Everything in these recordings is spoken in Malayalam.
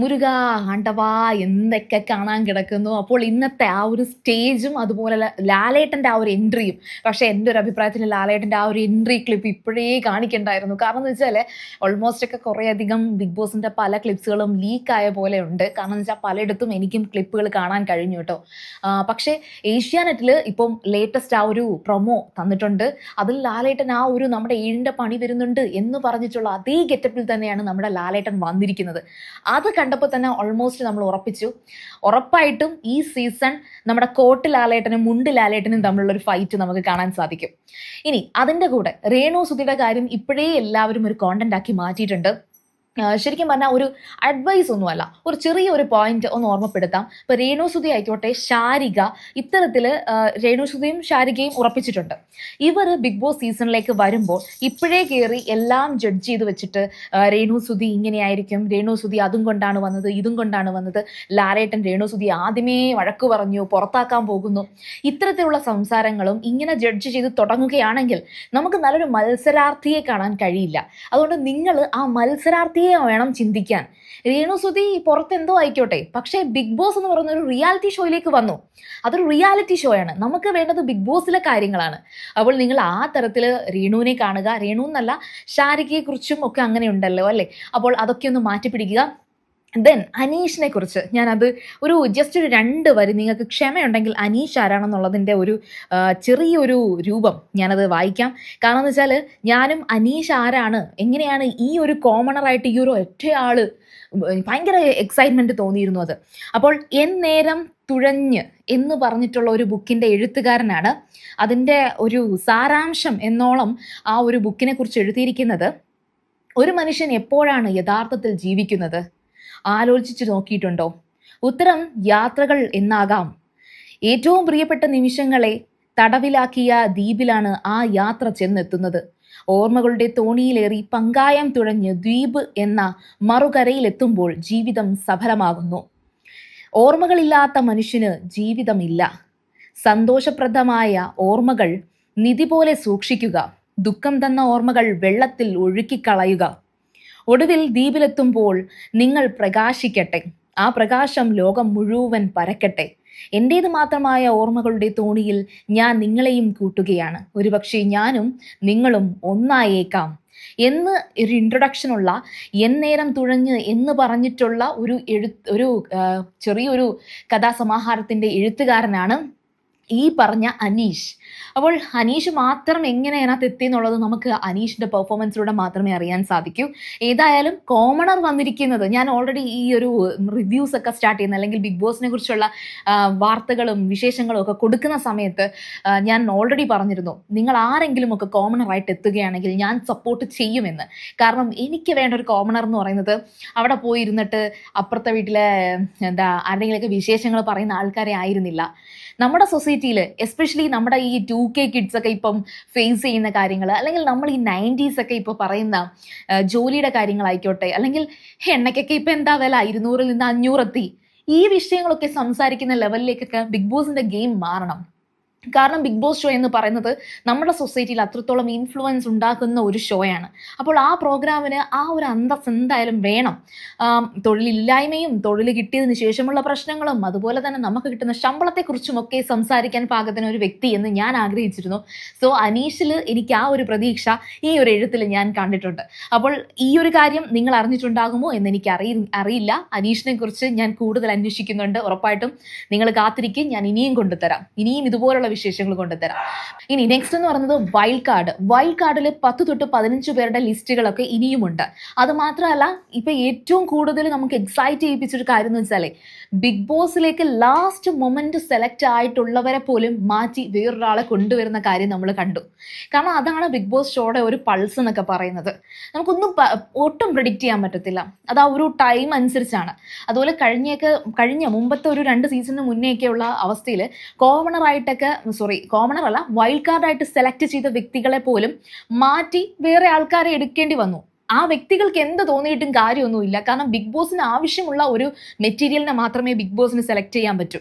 മുരുക ആണ്ടവാ എന്തൊക്കെ കാണാൻ കിടക്കുന്നു. അപ്പോൾ ഇന്നത്തെ ആ ഒരു സ്റ്റേജും അതുപോലെ ലാലേട്ടന്റെ ആ ഒരു എൻട്രിയും. പക്ഷേ എന്റെ ഒരു അഭിപ്രായത്തിൽ ലാലേട്ടന്റെ ആ ഒരു എൻട്രി ക്ലിപ്പ് ഇപ്പോഴേ കാണിക്കണ്ടായിരുന്നു. കാരണം എന്ന് വെച്ചാൽ ഓൾമോസ്റ്റ് ഒക്കെ കുറേയധികം ബിഗ് ബോസിന്റെ പല ക്ലിപ്സുകളും ലീക്കായ പോലെ ഉണ്ട്. കാരണം എന്ന് വെച്ചാൽ പലയിടത്തും എനിക്കും ക്ലിപ്പുകൾ കാണാൻ കഴിഞ്ഞു കേട്ടോ. പക്ഷേ ഏഷ്യാനെറ്റിൽ ഇപ്പം ലേറ്റസ്റ്റ് ആ ഒരു പ്രൊമോ തന്നിട്ടുണ്ട്. അതിൽ ലാലേട്ടൻ ആ ഒരു നമ്മുടെ ഏഴിന്റെ പണി വരുന്നുണ്ട് എന്ന് പറഞ്ഞിട്ടുള്ള അതേ ഗെറ്റപ്പിൽ തന്നെയാണ് നമ്മുടെ ലാലേട്ടൻ വന്നിരിക്കുന്നത്. അത് കണ്ടപ്പോൾ തന്നെ ഓൾമോസ്റ്റ് നമ്മൾ ഉറപ്പിച്ചു. ഉറപ്പായിട്ടും ഈ സീസൺ നമ്മുടെ കോട്ട് ലാലേട്ടനും മുണ്ട് ലാലേട്ടനും തമ്മിലുള്ള ഒരു ഫൈറ്റ് നമുക്ക് കാണാൻ സാധിക്കും. ഇനി അതിന്റെ കൂടെ രേണു സുധിയുടെ കാര്യം ഇപ്പോഴേ എല്ലാവരും ഒരു കോണ്ടന്റ് ആക്കി മാറ്റിയിട്ടുണ്ട്. ശരിക്കും പറഞ്ഞാൽ ഒരു അഡ്വൈസ് ഒന്നുമല്ല. ഒരു ചെറിയ ഒരു പോയിന്റ് ഒന്ന് ഓർമ്മപ്പെടുത്താം. ഇപ്പൊ രേണുസുതി ആയിക്കോട്ടെ ശാരിക ഇത്തരത്തിൽ രേണുസുതിയും ശാരികയും ഉറപ്പിച്ചിട്ടുണ്ട്. ഇവർ ബിഗ് ബോസ് സീസണിലേക്ക് വരുമ്പോൾ ഇപ്പോഴേ കയറി എല്ലാം ജഡ്ജ് ചെയ്ത് വെച്ചിട്ട് രേണുസുതി ഇങ്ങനെയായിരിക്കും രേണുസുതി അതും കൊണ്ടാണ് വന്നത് ഇതും കൊണ്ടാണ് വന്നത്. ലാലേട്ടൻ രേണുസുതി ആദ്യമേ വഴക്ക് പറഞ്ഞു പുറത്താക്കാൻ പോകുന്നു. ഇത്തരത്തിലുള്ള സംസാരങ്ങളും ഇങ്ങനെ ജഡ്ജ് ചെയ്ത് തുടങ്ങുകയാണെങ്കിൽ നമുക്ക് നല്ലൊരു മത്സരാർത്ഥിയെ കാണാൻ കഴിയില്ല. അതുകൊണ്ട് നിങ്ങൾ ആ മത്സരാർത്ഥിയെ വേണം ചിന്തിക്കാൻ. രേണു സുധി പുറത്ത് എന്തോ ആയിക്കോട്ടെ. പക്ഷേ ബിഗ് ബോസ് എന്ന് പറയുന്ന ഒരു റിയാലിറ്റി ഷോയിലേക്ക് വന്നു. അതൊരു റിയാലിറ്റി ഷോ ആണ്. നമുക്ക് വേണ്ടത് ബിഗ് ബോസിലെ കാര്യങ്ങളാണ്. അപ്പോൾ നിങ്ങൾ ആ തരത്തിൽ രേണുവിനെ കാണുക. രേണു എന്നല്ല ഷാരികയെക്കുറിച്ചും ഒക്കെ അങ്ങനെ ഉണ്ടല്ലോ അല്ലേ? അപ്പോൾ അതൊക്കെ ഒന്ന് മാറ്റിപ്പിടിക്കുക. ദെൻ അനീഷിനെ കുറിച്ച് ഞാനത് ഒരു ജസ്റ്റ് ഒരു രണ്ട് വരി നിങ്ങൾക്ക് ക്ഷമയുണ്ടെങ്കിൽ അനീഷ് ആരാണെന്നുള്ളതിന്റെ ഒരു ചെറിയൊരു രൂപം ഞാനത് വായിക്കാം. കാരണം എന്ന് വെച്ചാൽ ഞാനും അനീഷ് ആരാണ് എങ്ങനെയാണ് ഈ ഒരു കോമണറായിട്ട് ഈ ഒരു ഒറ്റയാൾ ഭയങ്കര എക്സൈറ്റ്മെന്റ് തോന്നിയിരുന്നു അത്. അപ്പോൾ എൻ നേരം തുഴഞ്ഞ് എന്ന് പറഞ്ഞിട്ടുള്ള ഒരു ബുക്കിന്റെ എഴുത്തുകാരനാണ് അതിന്റെ ഒരു സാരാംശം എന്നോളം ആ ഒരു ബുക്കിനെ കുറിച്ച് എഴുതിയിരിക്കുന്നത്. ഒരു മനുഷ്യൻ എപ്പോഴാണ് യഥാർത്ഥത്തിൽ ജീവിക്കുന്നത്? ആലോചിച്ച് നോക്കിയിട്ടുണ്ടോ? ഉത്തരം യാത്രകൾ എന്നാകാം. ഏറ്റവും പ്രിയപ്പെട്ട നിമിഷങ്ങളെ തടവിലാക്കിയ ദ്വീപിലാണ് ആ യാത്ര ചെന്നെത്തുന്നത്. ഓർമ്മകളുടെ തോണിയിലേറി പങ്കായം തുഴഞ്ഞ് ദ്വീപ് എന്ന മറുകരയിലെത്തുമ്പോൾ ജീവിതം സഫലമാകുന്നു. ഓർമ്മകളില്ലാത്ത മനുഷ്യന് ജീവിതമില്ല. സന്തോഷപ്രദമായ ഓർമ്മകൾ നിധി പോലെ സൂക്ഷിക്കുക. ദുഃഖം തന്ന ഓർമ്മകൾ വെള്ളത്തിൽ ഒഴുക്കിക്കളയുക. ഒടുവിൽ ദ്വീപിലെത്തുമ്പോൾ നിങ്ങൾ പ്രകാശിക്കട്ടെ. ആ പ്രകാശം ലോകം മുഴുവൻ പരക്കട്ടെ. എന്റേത് മാത്രമായ ഓർമ്മകളുടെ തോണിയിൽ ഞാൻ നിങ്ങളെയും കൂട്ടുകയാണ്. ഒരുപക്ഷെ ഞാനും നിങ്ങളും ഒന്നായേക്കാം. എന്ന് ഒരു ഇൻട്രൊഡക്ഷനുള്ള എന്നേരം തുഴഞ്ഞ് എന്ന് പറഞ്ഞിട്ടുള്ള ഒരു എഴു ഒരു ചെറിയൊരു കഥാസമാഹാരത്തിന്റെ എഴുത്തുകാരനാണ് ഈ പറഞ്ഞ അനീഷ്. അപ്പോൾ അനീഷ് മാത്രം എങ്ങനെ അതിനകത്ത് എത്തി എന്നുള്ളത് നമുക്ക് അനീഷിന്റെ പെർഫോമൻസിലൂടെ മാത്രമേ അറിയാൻ സാധിക്കൂ. ഏതായാലും കോമണർ വന്നിരിക്കുന്നത് ഞാൻ ഓൾറെഡി ഈ ഒരു റിവ്യൂസ് ഒക്കെ സ്റ്റാർട്ട് ചെയ്യുന്ന അല്ലെങ്കിൽ ബിഗ് ബോസിനെ കുറിച്ചുള്ള വാർത്തകളും വിശേഷങ്ങളും ഒക്കെ കൊടുക്കുന്ന സമയത്ത് ഞാൻ ഓൾറെഡി പറഞ്ഞിരുന്നു നിങ്ങൾ ആരെങ്കിലും ഒക്കെ കോമണറായിട്ട് എത്തുകയാണെങ്കിൽ ഞാൻ സപ്പോർട്ട് ചെയ്യുമെന്ന്. കാരണം എനിക്ക് വേണ്ട ഒരു കോമണർ എന്ന് പറയുന്നത് അവിടെ പോയി ഇരുന്നിട്ട് അപ്പുറത്തെ വീട്ടിലെ എന്താ ആരുടെങ്കിലൊക്കെ വിശേഷങ്ങൾ പറയുന്ന ആൾക്കാരെ ആയിരുന്നില്ല. നമ്മുടെ സൊസൈറ്റിയിൽ എസ്പെഷ്യലി നമ്മുടെ ഈ ടു കെ കിഡ്സ് ഒക്കെ ഇപ്പം ഫേസ് ചെയ്യുന്ന കാര്യങ്ങൾ അല്ലെങ്കിൽ നമ്മൾ ഈ നയന്റീസ് ഒക്കെ ഇപ്പോൾ പറയുന്ന ജോലിയുടെ കാര്യങ്ങളായിക്കോട്ടെ അല്ലെങ്കിൽ എണ്ണയ്ക്കൊക്കെ ഇപ്പം എന്താ വില? ഇരുന്നൂറിൽ നിന്ന് അഞ്ഞൂറെത്തി. ഈ വിഷയങ്ങളൊക്കെ സംസാരിക്കുന്ന ലെവലിലേക്കൊക്കെ ബിഗ് ബോസിന്റെ ഗെയിം മാറണം. കാരണം ബിഗ് ബോസ് ഷോ എന്ന് പറയുന്നത് നമ്മുടെ സൊസൈറ്റിയിൽ അത്രത്തോളം ഇൻഫ്ലുവൻസ് ഉണ്ടാക്കുന്ന ഒരു ഷോയാണ്. അപ്പോൾ ആ പ്രോഗ്രാമിന് ആ ഒരു അന്തസ് എന്തായാലും വേണം. തൊഴിലില്ലായ്മയും തൊഴിൽ കിട്ടിയതിന് ശേഷമുള്ള പ്രശ്നങ്ങളും അതുപോലെ തന്നെ നമുക്ക് കിട്ടുന്ന ശമ്പളത്തെക്കുറിച്ചും ഒക്കെ സംസാരിക്കാൻ പാകത്തിന് ഒരു വ്യക്തി എന്ന് ഞാൻ ആഗ്രഹിച്ചിരുന്നു. സോ അനീഷിൽ എനിക്ക് ആ ഒരു പ്രതീക്ഷ ഈ ഒരു എഴുത്തിൽ ഞാൻ കണ്ടിട്ടുണ്ട്. അപ്പോൾ ഈ ഒരു കാര്യം നിങ്ങൾ അറിഞ്ഞിട്ടുണ്ടാകുമോ എന്ന് എനിക്ക് അറിയി അറിയില്ല. അനീഷിനെ കുറിച്ച് ഞാൻ കൂടുതൽ അന്വേഷിക്കുന്നുണ്ട്. ഉറപ്പായിട്ടും നിങ്ങൾ കാത്തിരിക്കും. ഞാൻ ഇനിയും കൊണ്ടുതരാം. ഇനിയും ഇതുപോലുള്ള വിശേഷങ്ങൾ കൊണ്ടുതരാം. ഇനി നെക്സ്റ്റ് എന്ന് പറയുന്നത് വൈൽഡ് കാർഡ് വൈൽഡ് കാർഡിൽ പത്ത് തൊട്ട് പതിനഞ്ച് പേരുടെ ലിസ്റ്റുകളൊക്കെ ഇനിയുമുണ്ട്. അത് മാത്രമല്ല ഇപ്പൊ ഏറ്റവും കൂടുതൽ നമുക്ക് എക്സൈറ്റ് ചെയ്യിപ്പിച്ചൊരു കാര്യം എന്ന് വെച്ചാൽ ബിഗ് ബോസിലേക്ക് ലാസ്റ്റ് മൊമെന്റ് സെലക്ട് ആയിട്ടുള്ളവരെ പോലും മാറ്റി വേറൊരാളെ കൊണ്ടുവരുന്ന കാര്യം നമ്മൾ കണ്ടു. കാരണം അതാണ് ബിഗ് ബോസ് ഷോയുടെ ഒരു പൾസ് എന്നൊക്കെ പറയുന്നത്. നമുക്കൊന്നും ഒട്ടും പ്രിഡിക്റ്റ് ചെയ്യാൻ പറ്റത്തില്ല. അത് ആ ഒരു ടൈം അനുസരിച്ചാണ്. അതുപോലെ കഴിഞ്ഞൊക്കെ കഴിഞ്ഞ മുമ്പത്തെ ഒരു രണ്ട് സീസണിന് മുന്നേയൊക്കെയുള്ള അവസ്ഥയിൽ കോമണർ ആയിട്ടൊക്കെ സോറി കോമണർ അല്ല വൈൽഡ് കാർഡായിട്ട് സെലക്ട് ചെയ്ത വ്യക്തികളെ പോലും മാറ്റി വേറെ ആൾക്കാരെ എടുക്കേണ്ടി വന്നു. ആ വ്യക്തികൾക്ക് എന്ത് തോന്നിയിട്ടും കാര്യമൊന്നുമില്ല. കാരണം ബിഗ് ബോസിന് ആവശ്യമുള്ള ഒരു മെറ്റീരിയലിനെ മാത്രമേ ബിഗ് ബോസിന് സെലക്ട് ചെയ്യാൻ പറ്റൂ.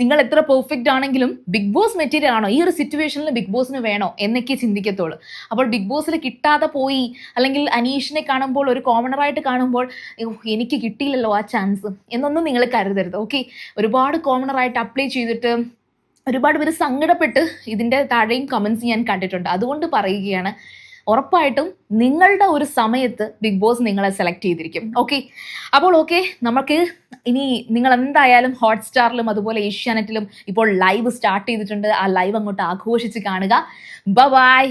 നിങ്ങൾ എത്ര പെർഫെക്റ്റ് ആണെങ്കിലും ബിഗ് ബോസ് മെറ്റീരിയൽ ആണോ? ഈ ഒരു സിറ്റുവേഷനിൽ ബിഗ് ബോസിന് വേണോ? എന്നൊക്കെ ചിന്തിക്കത്തുള്ളൂ. അപ്പോൾ ബിഗ് ബോസിൽ കിട്ടാതെ പോയി അല്ലെങ്കിൽ അനീഷിനെ കാണുമ്പോൾ ഒരു കോമണറായിട്ട് കാണുമ്പോൾ "അയ്യോ, എനിക്ക് കിട്ടിയില്ലല്ലോ ആ ചാൻസ് എന്നൊന്നും നിങ്ങൾ കരുതരുത്. ഓക്കെ ഒരുപാട് കോമണറായിട്ട് അപ്ലൈ ചെയ്തിട്ട് ഒരുപാട് പേര് സങ്കടപ്പെട്ട് ഇതിന്റെ താഴെയും കമൻസ് ഞാൻ കണ്ടിട്ടുണ്ട്. അതുകൊണ്ട് പറയുകയാണ് ഉറപ്പായിട്ടും നിങ്ങളുടെ ഒരു സമയത്ത് ബിഗ് ബോസ് നിങ്ങളെ സെലക്ട് ചെയ്തിരിക്കും. ഓക്കെ അപ്പോൾ ഓക്കെ നമുക്ക് ഇനി നിങ്ങൾ എന്തായാലും ഹോട്ട്സ്റ്റാറിലും അതുപോലെ ഏഷ്യാനെറ്റിലും ഇപ്പോൾ ലൈവ് സ്റ്റാർട്ട് ചെയ്തിട്ടുണ്ട്. ആ ലൈവ് അങ്ങോട്ട് ആഘോഷിച്ച് കാണുക. ബ ബായ്